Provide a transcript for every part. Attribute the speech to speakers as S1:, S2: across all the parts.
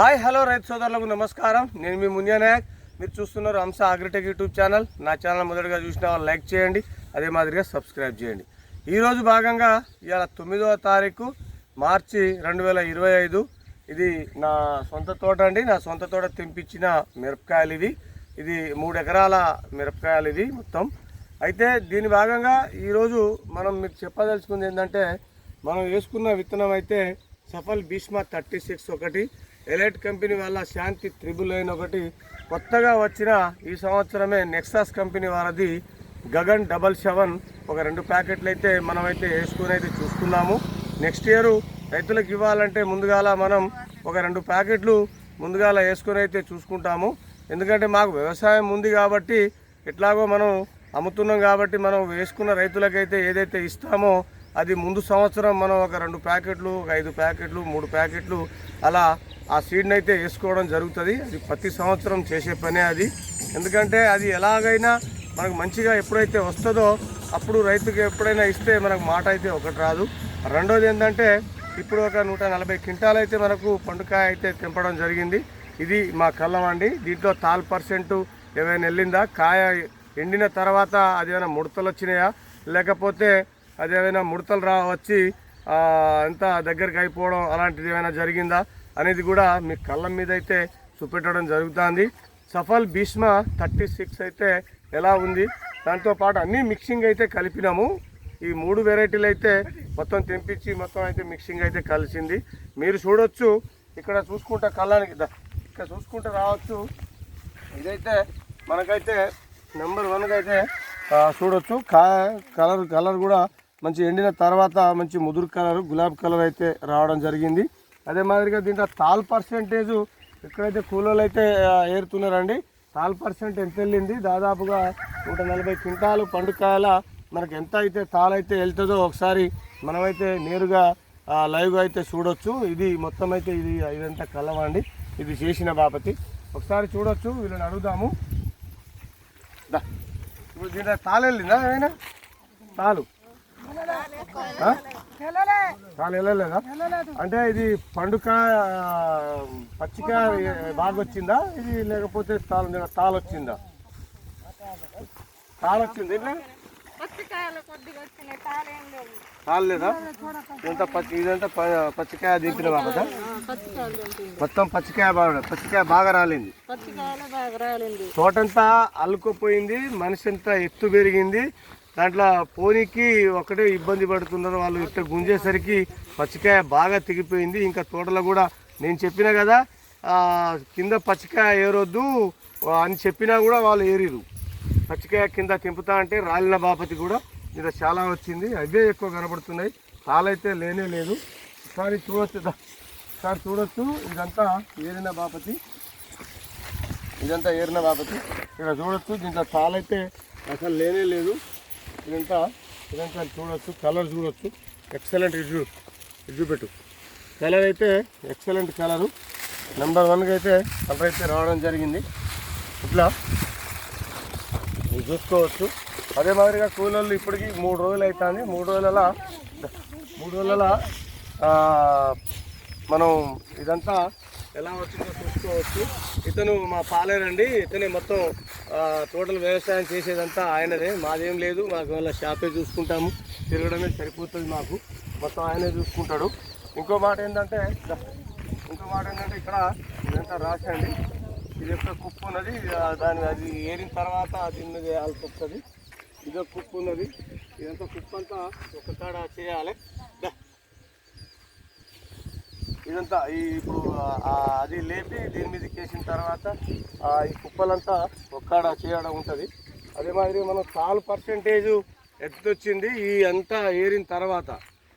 S1: Hi hello రైతు సోదరులకు నమస్కారం. నేను మీ మున్యా నాయక్. మీరు చూస్తున్నారు హంస అగ్రిటెక్ యూట్యూబ్ ఛానల్. నా ఛానల్ మొదటగా చూసిన వాళ్ళు లైక్ చేయండి అదే మాదిరిగా సబ్స్క్రైబ్ చేయండి. ఈరోజు భాగంగా ఇవాళ తొమ్మిదవ తారీఖు మార్చి రెండు వేల ఇరవై ఐదు. ఇది నా సొంత తోట అండి. నా సొంత తోట తెంపించిన మిరపకాయలు ఇవి. ఇది మూడు ఎకరాల మిరపకాయలు ఇది మొత్తం. అయితే దీని భాగంగా ఈరోజు మనం మీకు చెప్పదలుచుకుంది ఏంటంటే మనం వేసుకున్న విత్తనం అయితే సఫల్ భీష్మ థర్టీ సిక్స్ ఒకటి. ఎలైట్ కంపెనీ వల్ల శాంతి త్రిబుల్ అయిన ఒకటి కొత్తగా వచ్చిన ఈ సంవత్సరమే నెక్సాస్ కంపెనీ వారిది. గగన్ డబల్ సెవెన్ ఒక రెండు ప్యాకెట్లు అయితే మనమైతే వేసుకుని అయితే చూసుకున్నాము నెక్స్ట్ ఇయర్ రైతులకు ఇవ్వాలంటే ముందుగాల మనం ఒక రెండు ప్యాకెట్లు ముందుగాల వేసుకొని అయితే చూసుకుంటాము. ఎందుకంటే మాకు వ్యవసాయం ఉంది కాబట్టి ఎట్లాగో మనం అమ్ముతున్నాం కాబట్టి మనం వేసుకున్న రైతులకైతే ఏదైతే ఇస్తామో అది ముందు సంవత్సరం మనం ఒక రెండు ప్యాకెట్లు ఒక ఐదు ప్యాకెట్లు మూడు ప్యాకెట్లు అలా ఆ సీడ్ని అయితే వేసుకోవడం జరుగుతుంది. అది ప్రతి సంవత్సరం చేసే పనే అది. ఎందుకంటే అది ఎలాగైనా మనకు మంచిగా ఎప్పుడైతే వస్తుందో అప్పుడు రైతుకి ఎప్పుడైనా ఇస్తే మనకు మాట అయితే ఒకటి రాదు. రెండోది ఏంటంటే ఇప్పుడు ఒక నూట నలభై క్వింటాలు అయితే మనకు పండుకాయ అయితే తెంపడం జరిగింది. ఇది మా కళ్ళం అండి. దీంట్లో తాల్ పర్సెంట్ ఏమైనా వెళ్ళిందా? కాయ ఎండిన తర్వాత అది ఏమైనా ముడతలు వచ్చినాయా? లేకపోతే అది ఏమైనా ముడతలు రా వచ్చి ఎంత దగ్గరికి అయిపోవడం అలాంటిది ఏమైనా జరిగిందా అనేది కూడా మీ కళ్ళం మీద అయితే చూపెట్టడం జరుగుతుంది. సఫల్ భీష్మ థర్టీ సిక్స్ అయితే ఎలా ఉంది? దాంతోపాటు అన్ని మిక్సింగ్ అయితే కలిపినాము. ఈ మూడు వెరైటీలు అయితే మొత్తం తెంపించి మొత్తం అయితే మిక్సింగ్ అయితే కలిసింది. మీరు చూడొచ్చు ఇక్కడ చూసుకుంటా కళ్ళానికి ఇక్కడ చూసుకుంటా రావచ్చు. ఇదైతే మనకైతే నెంబర్ వన్గా అయితే చూడొచ్చు. కా కలర్ కలర్ కూడా మంచి ఎండిన తర్వాత మంచి ముదురు కలర్ గులాబీ కలర్ అయితే రావడం జరిగింది. అదే మాదిరిగా దీంట్లో తాల్ పర్సెంటేజు ఎక్కడైతే కూలోళ్ళు అయితే ఏరుతున్నారండి తాల్ పర్సెంట్ ఎంత వెళ్ళింది? దాదాపుగా నూట నలభై క్వింటాలు పండుకాయల మనకు ఎంత అయితే తాల్ అయితే వెళ్తుందో ఒకసారి మనమైతే నేరుగా లైవ్గా అయితే చూడొచ్చు. ఇది మొత్తం అయితే ఇది ఇదంతా కలవండి ఇది చేసిన బాపతి. ఒకసారి చూడొచ్చు వీళ్ళని అడుగుదాము. ఇప్పుడు దీంట్లో తాళు వెళ్ళిందా ఏమైనా? తాలు. వెళ్ళలేదా? అంటే ఇది పండుకాయ పచ్చికాయ బాగా వచ్చిందా ఇది లేకపోతే తాళ తాళ వచ్చిందా తాళ వచ్చింది ఇట్లా?
S2: పచ్చికాయలు కొద్దిగా వచ్చినాయి తాళేం లేవు
S1: తాళ లేదా ఇదంతా పచ్చి ఇదంతా పచ్చికాయ దింపిన
S2: తింటుంది
S1: మొత్తం పచ్చికాయ బాగా పచ్చికాయ బాగా
S2: బాగా రాలింది.
S1: తోటంతా అల్లుకుపోయింది మనిషి అంతా ఎత్తు పెరిగింది. దాంట్లో పోనీకి ఒకటే ఇబ్బంది పడుతున్నారు. వాళ్ళు ఇట్లా గుంజేసరికి పచ్చికాయ బాగా తెగిపోయింది. ఇంకా తోటలో కూడా నేను చెప్పినా కదా కింద పచ్చికాయ ఏరొద్దు అని చెప్పినా కూడా వాళ్ళు ఏరిరు. పచ్చికాయ కింద తెంపుతా అంటే రాలిన బాపతి కూడా మీద చాలా వచ్చింది. అవే ఎక్కువ కనబడుతున్నాయి. తాళైతే లేనే లేదు. ఒకసారి చూడొచ్చు ఒకసారి చూడొచ్చు. ఇదంతా ఏరిన బాపతి. ఇదంతా ఏరిన బాపతి. ఇక్కడ చూడొచ్చు. దీంట్లో తాళైతే అసలు లేనే లేదు. ఇదంతా ఇదంతా చూడొచ్చు కలర్ చూడొచ్చు. ఎక్సలెంట్ ఇడ్జు ఇడ్జు పెట్టు. కలర్ అయితే ఎక్సలెంట్ కలరు నెంబర్ వన్గా అయితే కలర్ అయితే రావడం జరిగింది. ఇట్లా మీరు చూసుకోవచ్చు. అదే మాదిరిగా కూలీలు ఇప్పటికీ మూడు రోజులు అవుతుంది మూడు రోజుల మూడు రోజుల మనం ఇదంతా ఎలా వచ్చిందో చూసుకోవచ్చు. ఇతను మా పాలేరండి ఇతనే మొత్తం టోటల్ వ్యవసాయం చేసేదంతా ఆయనదే. మాదేం లేదు. మాకు వాళ్ళ షాపే చూసుకుంటాము. తిరగడమే సరిపోతుంది మాకు. మొత్తం ఆయనే చూసుకుంటాడు. ఇంకో మాట ఏంటంటే ఇంకో మాట ఏంటంటే ఇక్కడ ఇదంతా రాసండి ఇది యొక్క కుప్పు ఉన్నది. దాని అది ఏరిన తర్వాత దీని మీద వేయాల్సి వస్తుంది. ఇదో కుప్పు ఉన్నది. ఇదంతా కుప్పు అంతా ఒక కాడ చేయాలి. దా. ఇదంతా ఈ ఇప్పుడు అది లేపి దీని మీద కేసిన తర్వాత ఆ, ఈ కుప్పలంతా ఒక్కడ చేయడం ఉంటుంది. అదే మాదిరి మనం కాలు పర్సెంటేజ్ ఎత్తొచ్చింది వచ్చింది ఈ అంతా ఏరిన తర్వాత.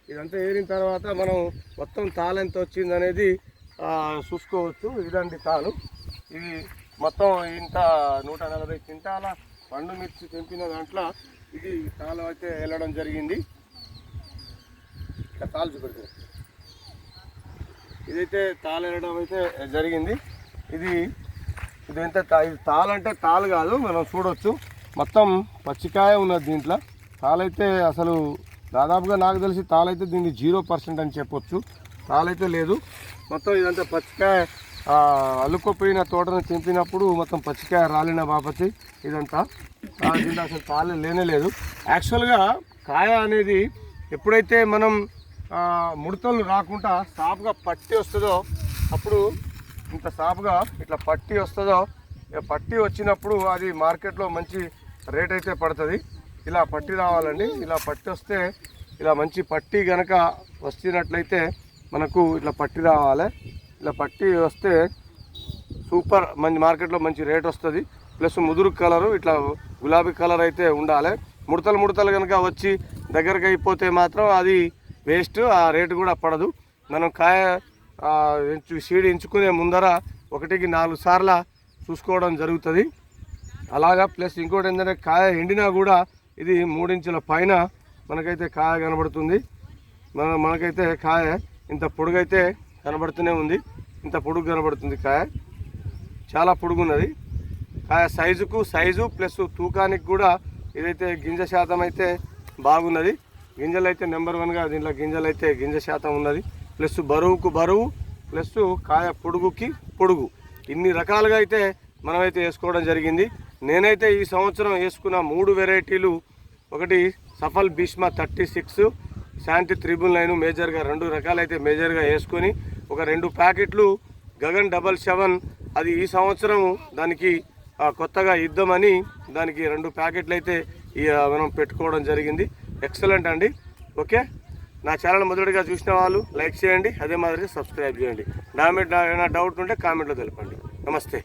S1: ఇదంతా ఏరిన తర్వాత మనం మొత్తం తాలు ఎంత వచ్చింది అనేది చూసుకోవచ్చు. ఇదండి తాలు ఇది మొత్తం ఇంత నూట నలభై క్వింటాల పండు మిర్చి తెంపిన దాంట్లో ఇది తాళం అయితే వెళ్ళడం జరిగింది. ఇక తాలు చూపెడుతుంది. ఇదైతే తాళం అయితే జరిగింది. ఇది ఇది ఎంత ఇది తాళ అంటే తాళ కాదు మనం చూడొచ్చు. మొత్తం పచ్చికాయ ఉన్నది దీంట్లో. తాళైతే అసలు దాదాపుగా నాకు తెలిసి తాళైతే దీన్ని జీరో పర్సెంట్ అని చెప్పొచ్చు. తాళైతే లేదు. మొత్తం ఇదంతా పచ్చికాయ అల్లుకుపోయిన తోటను తెంపినప్పుడు మొత్తం పచ్చికాయ రాలిన బాపతి ఇదంతా. దీంట్లో అసలు తాళే లేనే లేదు. యాక్చువల్గా కాయ అనేది ఎప్పుడైతే మనం ముడతలు రాకుండా సాఫ్గా పట్టి వస్తుందో అప్పుడు ఇంత సాఫ్గా ఇట్లా పట్టి వస్తుందో ఇక పట్టి వచ్చినప్పుడు అది మార్కెట్లో మంచి రేట్ అయితే పడుతుంది. ఇలా పట్టి రావాలండి. ఇలా పట్టి వస్తే ఇలా మంచి పట్టి గనక వస్తున్నట్లయితే మనకు ఇట్లా పట్టి రావాలి. ఇలా పట్టి వస్తే సూపర్ మంచి మార్కెట్లో మంచి రేట్ వస్తుంది. ప్లస్ ముదురు కలరు ఇట్లా గులాబీ కలర్ అయితే ఉండాలి. ముడతలు ముడతలు కనుక వచ్చి దగ్గరకు అయిపోతే మాత్రం అది వేస్ట్ ఆ రేటు కూడా పడదు. మనం కాయ ఎంచు సీడ్ ఎంచుకునే ముందర ఒకటికి నాలుగు సార్ల చూసుకోవడం జరుగుతుంది. అలాగా ప్లస్ ఇంకోటి ఏంటంటే కాయ ఎండినా కూడా ఇది మూడించుల పైన మనకైతే కాయ కనబడుతుంది. మన మనకైతే కాయ ఇంత పొడుగైతే కనబడుతూనే ఉంది. ఇంత పొడుగు కనబడుతుంది కాయ. చాలా పొడుగున్నది. కాయ సైజుకు సైజు ప్లస్ తూకానికి కూడా ఇదైతే గింజ శాతం అయితే బాగున్నది. గింజలు అయితే నెంబర్ వన్గా దీంట్లో గింజలు అయితే గింజ శాతం ఉన్నది. ప్లస్ బరువుకు బరువు ప్లస్ కాయ పొడుగుకి పొడుగు. ఇన్ని రకాలుగా అయితే మనమైతే వేసుకోవడం జరిగింది. నేనైతే ఈ సంవత్సరం వేసుకున్న మూడు వెరైటీలు. ఒకటి Safal Bhishma thirty six Shanti triple nine మేజర్గా రెండు రకాలైతే మేజర్గా వేసుకొని ఒక రెండు ప్యాకెట్లు గగన్ డబల్ సెవెన్. అది ఈ సంవత్సరం దానికి కొత్తగా ఇద్దామని దానికి రెండు ప్యాకెట్లు అయితే ఈ, మనం పెట్టుకోవడం జరిగింది. ఎక్సలెంట్ అండి. ఓకే? నా ఛానల్ మొదటిగా చూసిన వాళ్ళు లైక్ చేయండి అదే మాదిరిగా సబ్స్క్రైబ్ చేయండి. నా మీద ఏమైనా డౌట్ ఉంటే కామెంట్లో తెలపండి. నమస్తే.